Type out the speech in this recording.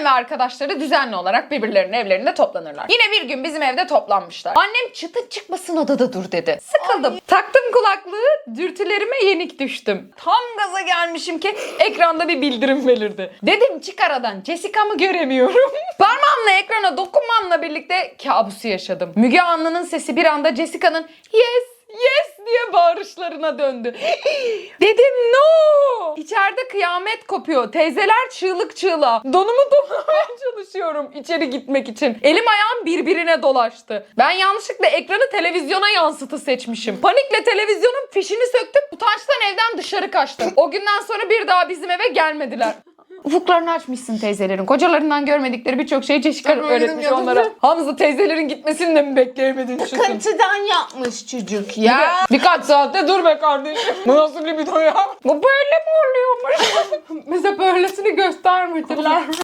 Annem ve arkadaşları düzenli olarak birbirlerinin evlerinde toplanırlar. Yine bir gün bizim evde toplanmışlar. Annem çıtın çıkmasın odada dur dedi. Sıkıldım. Taktım kulaklığı, dürtülerime yenik düştüm. Tam gaza gelmişim ki ekranda bir bildirim belirdi. Dedim çık aradan Jessica'mı göremiyorum. Parmağımla ekrana dokunmamla birlikte kabusu yaşadım. Müge Anlı'nın sesi bir anda Jessica'nın yes yes diye bağırışlarına döndü. Dedim no. İçeride kıyamet kopuyor. Teyzeler çığlık çığlığa. Donumu donamaya çalışıyorum içeri gitmek için. Elim ayağım birbirine dolaştı. Ben yanlışlıkla ekranı televizyona yansıtı seçmişim. Panikle televizyonun fişini söktüm. Utançtan evden dışarı kaçtım. O günden sonra bir daha bizim eve gelmediler. Ufuklarını açmışsın teyzelerin. Kocalarından görmedikleri birçok şeyi Ben öğretmiş onlara. Hamza teyzelerin gitmesini de mi bekleyemedin şu gün? Sıkıntıdan yapmış çocuk ya. Birkaç saatte dur be kardeşim. Bu nasıl libido ya? Bu böyle mi oluyormuş? Göstermediler.